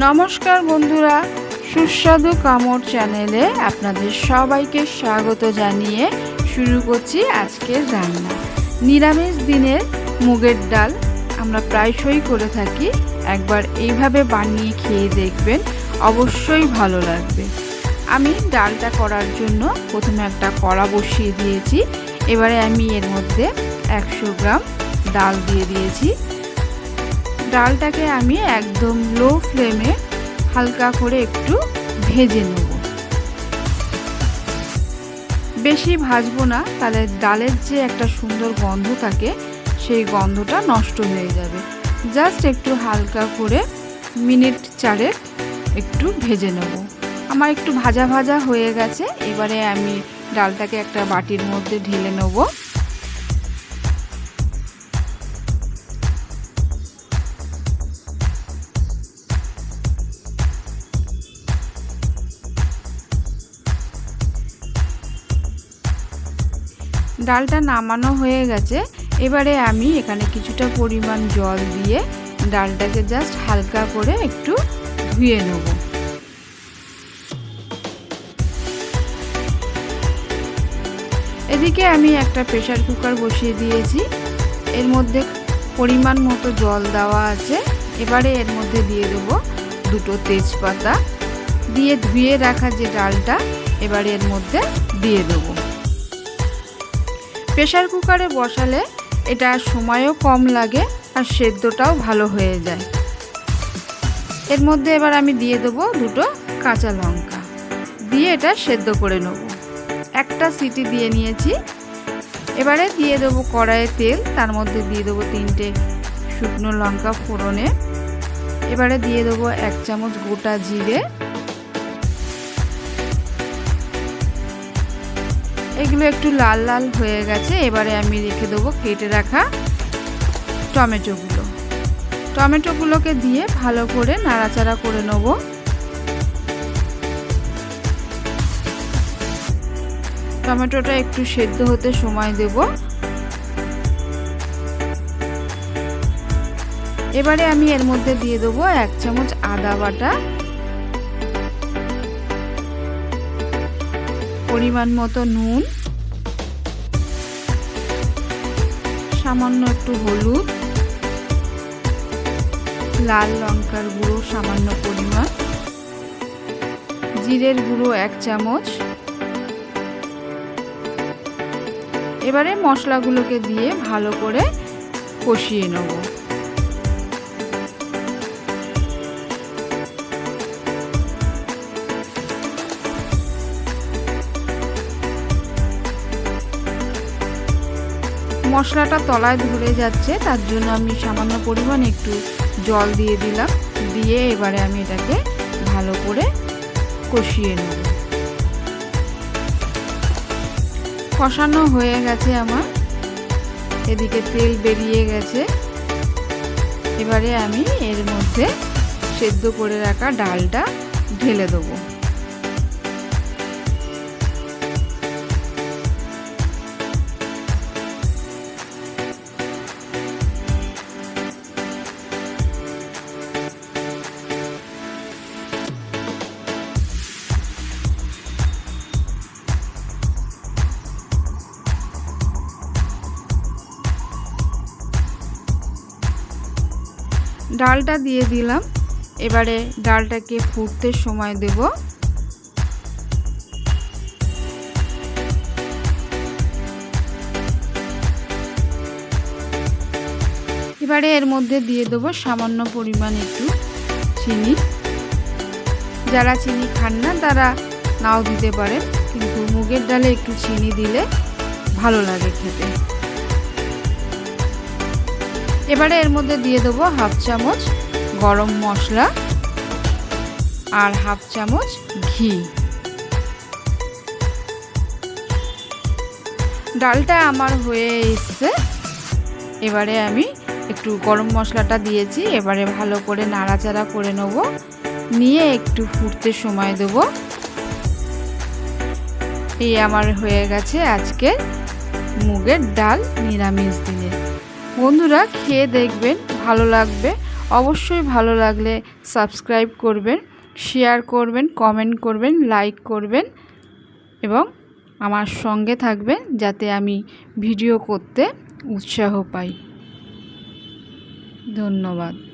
নমস্কার বন্ধুরা, সুস্বাদু কামড় চ্যানেলে আপনাদের সবাইকে স্বাগত জানিয়ে শুরু করছি আজকের রান্না। নিরামিষ দিনের মুগের ডাল আমরা প্রায়শই করে থাকি, একবার এইভাবে বানিয়ে খেয়ে দেখবেন, অবশ্যই ভালো লাগবে। আমি ডালটা করার জন্য প্রথমে একটা কড়া বসিয়ে দিয়েছি, এবারে আমি এর মধ্যে একশো গ্রাম ডাল দিয়ে দিয়েছি। ডালটাকে আমি একদম লো ফ্লেমে হালকা করে একটু ভেজে নেব। বেশি ভাজবো না, তাহলে ডালের যে একটা সুন্দর গন্ধ থাকে, সেই গন্ধটা নষ্ট হয়ে যাবে। জাস্ট একটু হালকা করে মিনিট চারেক একটু ভেজে নেব। আমার একটু ভাজা ভাজা হয়ে গেছে, এবারে আমি ডালটাকে একটা বাটির মধ্যে ঢেলে নেব। ডালটা নামানো হয়ে গেছে। এবারে আমি এখানে কিছুটা পরিমাণ জল দিয়ে ডালটাকে জাস্ট হালকা করে একটু ধুয়ে নেব। এদিকে আমি একটা প্রেশার কুকার বসিয়ে দিয়েছি। এর মধ্যে পরিমাণ মতো জল দেওয়া আছে। এবারে এর মধ্যে দিয়ে দেবো দুটো তেজপাতা। দিয়ে ধুয়ে রাখা যে ডালটা, এবারে এর মধ্যে দিয়ে দেবো। প্রেশার কুকারে বসালে এটা সময়ও কম লাগে আর সেদ্ধটাও ভালো হয়ে যায়। এর মধ্যে এবার আমি দিয়ে দেবো দুটো কাঁচা লঙ্কা। দিয়ে এটা সেদ্ধ করে নেব। একটা সিটি দিয়ে নিয়েছি। এবারে দিয়ে দেবো কড়াইয়ে তেল, তার মধ্যে দিয়ে দেবো তিনটে শুকনো লঙ্কা ফোড়নে। এবারে দিয়ে দেবো এক চামচ গোটা জিরে। এগুলো একটু লাল লাল হয়ে গেছে, এবারে আমি রেখে দেবো কেটে রাখা টমেটোগুলো টমেটোগুলোকে দিয়ে ভালো করে নাড়াচাড়া করে নেব। টমেটোটা একটু সেদ্ধ হতে সময় দেব। এবারে আমি এর মধ্যে দিয়ে দেবো এক চামচ আদা বাটা। পরিমাণ মতো নুন, সামান্য একটু হলুদ, লাল লঙ্কার গুঁড়ো সামান্য পরিমাণ, জিরের গুঁড়ো এক চামচ। এবারে মশলাগুলোকে দিয়ে ভালো করে কষিয়ে নেব। মশলাটা তলায় ধরে যাচ্ছে, তার জন্য আমি সামান্য পরিমাণ একটু জল দিয়ে দিলাম। দিয়ে এবারে আমি এটাকে ভালো করে কষিয়ে নেব। কষানো হয়ে গেছে আমার। এদিকে তেল বেরিয়ে গেছে। এবারে আমি এর মধ্যে সেদ্ধ করে রাখা ডালটা ঢেলে দেবো। ডালটা দিয়ে দিলাম। এবারে ডালটাকে ফুটতে সময় দেব। এবারে এর মধ্যে দিয়ে দেবো সামান্য পরিমাণ একটু চিনি। যারা চিনি খান না, তারা নাও দিতে পারেন। কিন্তু মুগের ডালে একটু চিনি দিলে ভালো লাগে খেতে। এবারে এর মধ্যে দিয়ে দেবো হাফ চামচ গরম মশলা আর হাফ চামচ ঘি। ডালটা আমার হয়ে এসছে। এবারে আমি একটু গরম মশলাটা দিয়েছি। এবারে ভালো করে নাড়াচাড়া করে নেব। নিয়ে একটু ফুটতে সময় দেব। এই আমার হয়ে গেছে আজকে মুগের ডাল নিরামিষ দিনে। বন্ধুরা খেয়ে দেখবেন ভালো লাগবে? অবশ্যই ভালো লাগলে সাবস্ক্রাইব করবেন, শেয়ার করবেন, কমেন্ট করবেন, লাইক করবেন এবং আমার সঙ্গে থাকবেন যাতে আমি ভিডিও করতে উৎসাহ পাই। ধন্যবাদ।